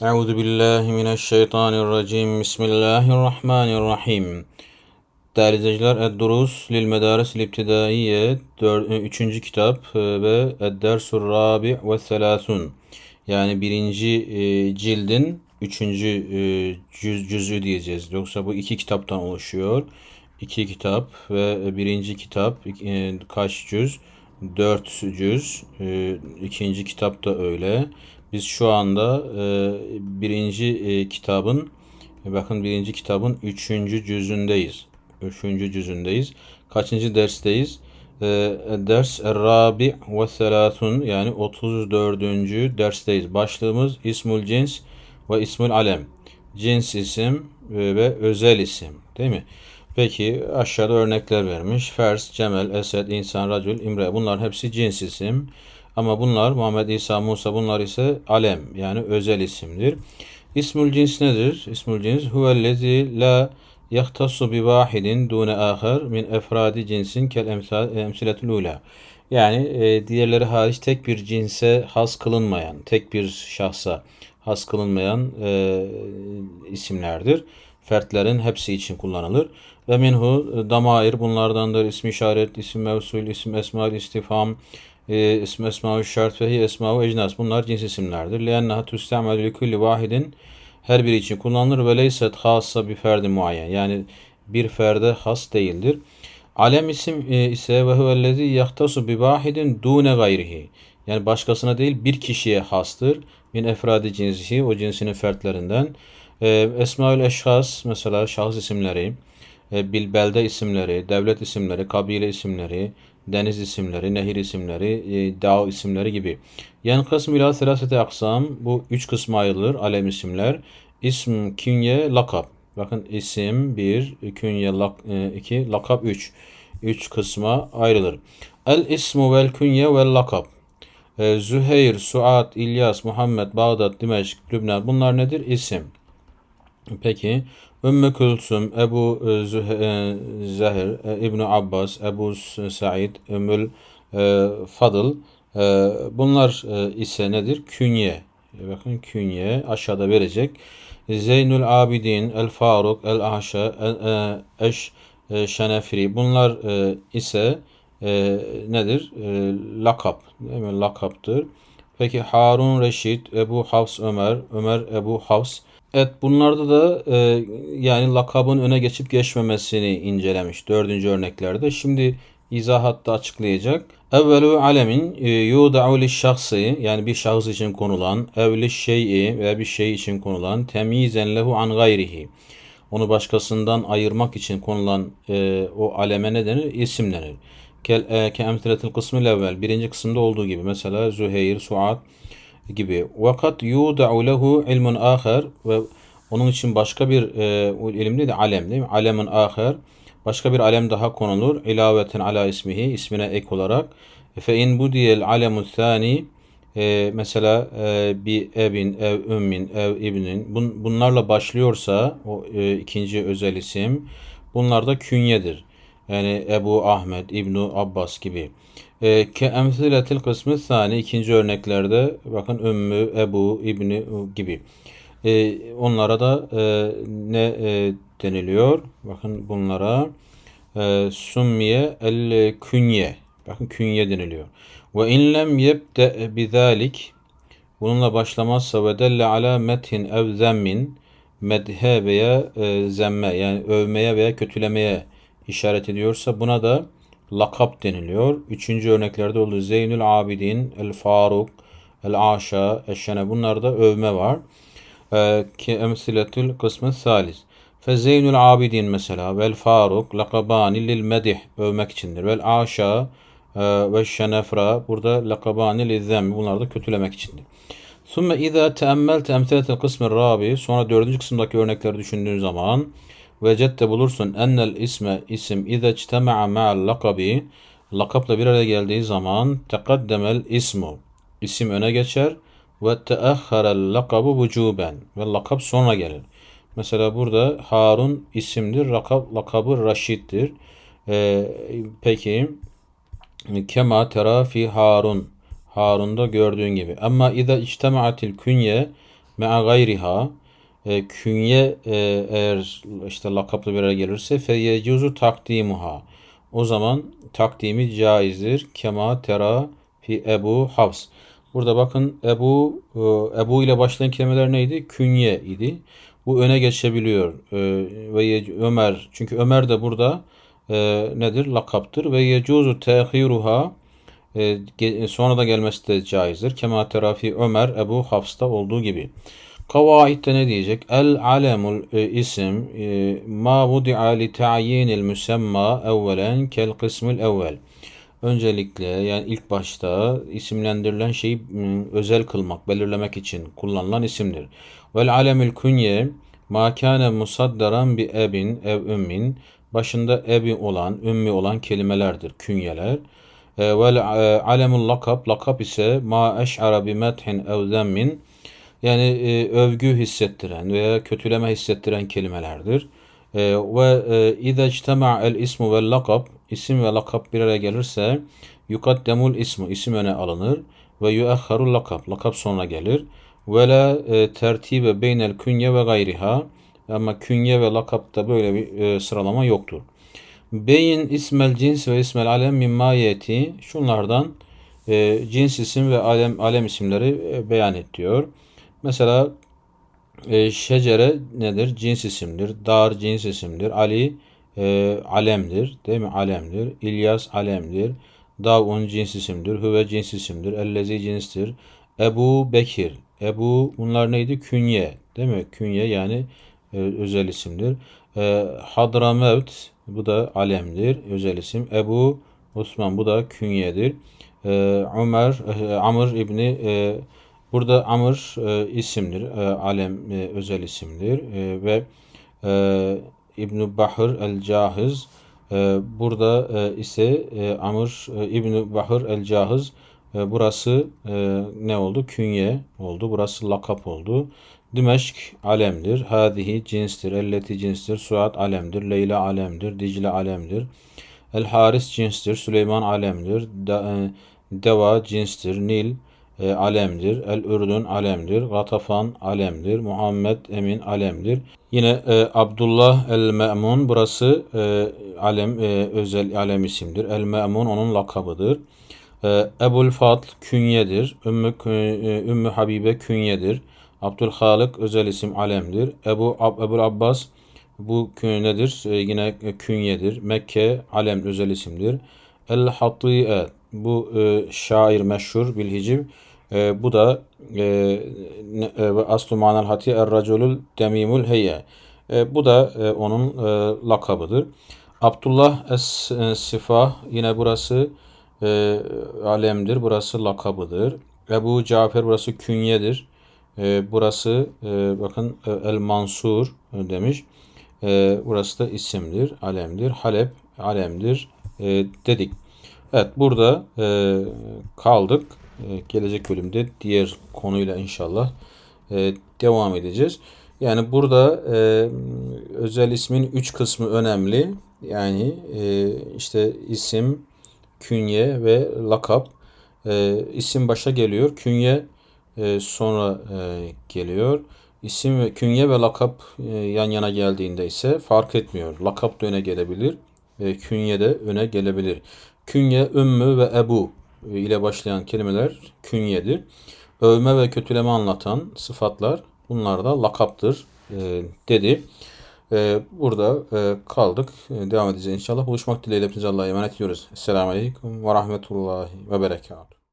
Euzu billahi mineşşeytanirracim. Bismillahirrahmanirrahim. Değerli izleyiciler, Ed-Durus lil Medaris İbtidaiye 3. kitap e, ve Ed-Dersur Rabi ve Selasun. Yani birinci e, cildin üçüncü e, cüz, cüzü diyeceğiz. Yoksa bu iki kitaptan oluşuyor. İki kitap ve birinci kitap kaç cüz? Dört cüz. İkinci kitap da öyle. Biz şu anda e, birinci e, kitabın e, bakın birinci kitabın üçüncü cüzündeyiz. Üçüncü cüzündeyiz. Kaçıncı dersteyiz? E, ders Rabi ve Selasun yani 34. dersteyiz. Başlığımız İsmul Cins ve İsmul Alem. Cins isim ve özel isim değil mi? Peki aşağıda örnekler vermiş. Fers, Cemel, Esed, İnsan, Racül, İmre bunlar hepsi cins isim. Ama bunlar Muhammed İsa Musa bunlar ise alem yani özel isimdir. İsmül cins nedir? İsmül cins huvellezi la yahtassu bi vahidin dune ahar min efradi cinsin kel emsiletul ula. Yani e, diğerleri hariç tek bir cinse has kılınmayan, tek bir şahsa has kılınmayan e, isimlerdir. Fertlerin hepsi için kullanılır. Ve minhu damair bunlardandır. İsmi işaret, isim mevsul, isim esma, istifham, e, ismi esma şart ve hi esma ecnas. Bunlar cins isimlerdir. Liannaha tüstemel li kulli vahidin her biri için kullanılır ve leyset bir ferdi muayyen. Yani bir ferde has değildir. Alem isim e, ise ve huvellezi yahtasu bi vahidin dune gayrihi. Yani başkasına değil bir kişiye hastır. Min efradi cinsi o cinsinin fertlerinden. E, Esmaül eşhas mesela şahıs isimleri, e, bilbelde isimleri, devlet isimleri, kabile isimleri, deniz isimleri, nehir isimleri, e, dağ isimleri gibi. Yani kısmı ila selasete aksam bu üç kısma ayrılır alem isimler. İsm, künye, lakap. Bakın isim bir, künye, lak, e, iki, lakap üç. Üç kısma ayrılır. El ismu vel künye vel lakap. E, Züheyr, Suat, İlyas, Muhammed, Bağdat, Dimeşk, Lübnan bunlar nedir? İsim. Peki Ümmü Külsüm, Ebu e, e, Zahir, e, İbn Abbas, Ebu Said, Ümmül Fadıl bunlar ise nedir? Künye. Bakın künye aşağıda verecek. Zeynül Abidin, El Faruk, El Ahşa, Eş Şenefri bunlar ise nedir? Lakap. Değil mi? Lakaptır. Peki Harun Reşit, Ebu Hafs Ömer, Ömer Ebu Hafs Evet bunlarda da e, yani lakabın öne geçip geçmemesini incelemiş dördüncü örneklerde. Şimdi izahatta açıklayacak. Evvelu alemin e, yuda'u li şahsı yani bir şahıs için konulan evli şey'i veya bir şey için konulan temyizen lehu an gayrihi. Onu başkasından ayırmak için konulan e, o aleme ne denir? İsim denir. Ke, e, ke emtiletil kısmı evvel. Birinci kısımda olduğu gibi. Mesela Züheyr, Suat, gibi. Vakat yuda'u lehu ilmun ahar ve onun için başka bir e, ilim değil de alem değil mi? Alemun ahar. Başka bir alem daha konulur. İlaveten ala ismihi ismine ek olarak. Fe in budiyel alemu thani e, mesela e, bir ebin, ev ümmin, ev ibnin bun, bunlarla başlıyorsa o e, ikinci özel isim bunlar da künyedir. Yani Ebu Ahmet, İbnu Abbas gibi. E, ke kısmı sani ikinci örneklerde bakın Ümmü, Ebu, İbni gibi. E, onlara da e, ne e, deniliyor? Bakın bunlara e, summiye el künye. Bakın künye deniliyor. Ve in lem yebde bizalik bununla başlamazsa ve delle ala methin ev zemmin medhe veya e, zemme yani övmeye veya kötülemeye işaret ediyorsa buna da lakap deniliyor. Üçüncü örneklerde olduğu Zeynül Abidin, El Faruk, El Aşa, Eşşene bunlarda övme var. Ee, ki emsiletül kısmı salis. Fe Zeynül Abidin mesela vel Faruk lakabani lil medih övmek içindir. Vel Aşa e, ve Şenefra burada lakabani lil zem bunlar da kötülemek içindir. Sümme izâ teemmelte emsiletel kısmı rabi sonra dördüncü kısımdaki örnekleri düşündüğün zaman Vecette bulursun ennel isme isim ize içtema'a ma'al lakabi lakapla bir araya geldiği zaman tekaddemel ismu isim öne geçer ve teahharel lakabu vücuben ve lakap sonra gelir. Mesela burada Harun isimdir, lakab, lakabı Raşid'dir. Ee, peki kema tera fi Harun Harun'da gördüğün gibi. Ama iza içtemaatil künye Me'a gayriha e, künye e, eğer işte lakapla bir araya gelirse fe yecuzu takdimuha. O zaman takdimi caizdir. Kema tera fi Ebu Hafs. Burada bakın Ebu e, Ebu ile başlayan kelimeler neydi? Künye idi. Bu öne geçebiliyor. E, ve Ömer çünkü Ömer de burada e, nedir? Lakaptır ve yecuzu tehiruha e, ge- sonra da gelmesi de caizdir. Kema terafi Ömer Ebu Hafs'ta olduğu gibi. Kavaidde ne diyecek? El alemul e, isim e, ma vudi'a li ta'yinil müsemma evvelen kel kısmil evvel. Öncelikle yani ilk başta isimlendirilen şeyi özel kılmak, belirlemek için kullanılan isimdir. Vel alemül künye ma kâne musaddaran bi ebin ev ümmin başında ebi olan, ümmi olan kelimelerdir, künyeler. E, Vel e, alemul lakab, lakap ise ma eş'ara bi methin ev zemmin yani e, övgü hissettiren veya kötüleme hissettiren kelimelerdir. E, ve e, el ismu vel lakab isim ve lakap bir araya gelirse yukaddemul ismu isim öne alınır ve yuakharul lakab lakap sonra gelir. Ve la e, tertibe beynel künye ve gayriha ama künye ve lakapta böyle bir e, sıralama yoktur. Beyin ismel cins ve ismel alem mimma yeti şunlardan e, cins isim ve alem alem isimleri e, beyan et diyor. Mesela e, şecere nedir? Cins isimdir. Dar cins isimdir. Ali e, alemdir. Değil mi? Alemdir. İlyas alemdir. Davun cins isimdir. Hüve cins isimdir. Ellezi cinstir. Ebu Bekir. Ebu bunlar neydi? Künye. Değil mi? Künye yani e, özel isimdir. E, Hadramevt bu da alemdir. Özel isim. Ebu Osman bu da künyedir. E, Ömer, e, Amr İbni e, Burada Amr e, isimdir, e, alem e, özel isimdir e, ve e, İbn Bahır el-Cahiz e, burada e, ise e, Amr e, İbn Bahır el-Cahiz e, burası e, ne oldu? Künye oldu. Burası lakap oldu. Dimeşk alemdir. Hadihi cinstir. Elleti cinstir. Suat alemdir. Leyla alemdir. Dicle alemdir. El Haris cinstir. Süleyman alemdir. E, Deva cinstir. Nil e, alemdir. El Ürdün alemdir. Gatafan alemdir. Muhammed Emin alemdir. Yine e, Abdullah El Me'mun burası e, alem e, özel alem isimdir. El Me'mun onun lakabıdır. E, Ebul Fadl künyedir. Ümmü, e, Ümmü Habibe künyedir. Abdülhalik özel isim alemdir. Ebu Ab, Ebul Abbas bu kü- nedir? E, yine künyedir. Mekke alem özel isimdir. El Hatiye bu e, şair meşhur bilhicib. E, bu da e, e, aslu manal hatiye er raculul demimul heyye. E, bu da e, onun e, lakabıdır. Abdullah es e, Sifah yine burası e, alemdir. Burası lakabıdır. Ebu Cafer burası künyedir. E, burası e, bakın e, El Mansur demiş. E, burası da isimdir, alemdir. Halep alemdir e, dedik. Evet burada e, kaldık. E, gelecek bölümde diğer konuyla inşallah e, devam edeceğiz. Yani burada e, özel ismin üç kısmı önemli. Yani e, işte isim, künye ve lakap. E, isim başa geliyor. Künye e, sonra e, geliyor. İsim ve künye ve lakap e, yan yana geldiğinde ise fark etmiyor. Lakap da öne gelebilir. E, künye de öne gelebilir. Künye, ümmü ve ebu e, ile başlayan kelimeler künyedir. Övme ve kötüleme anlatan sıfatlar bunlar da lakaptır e, dedi. E, burada e, kaldık. E, devam edeceğiz inşallah. Buluşmak dileğiyle hepinize Allah'a emanet ediyoruz. Esselamu Aleyküm ve Rahmetullahi ve Berekatuhu.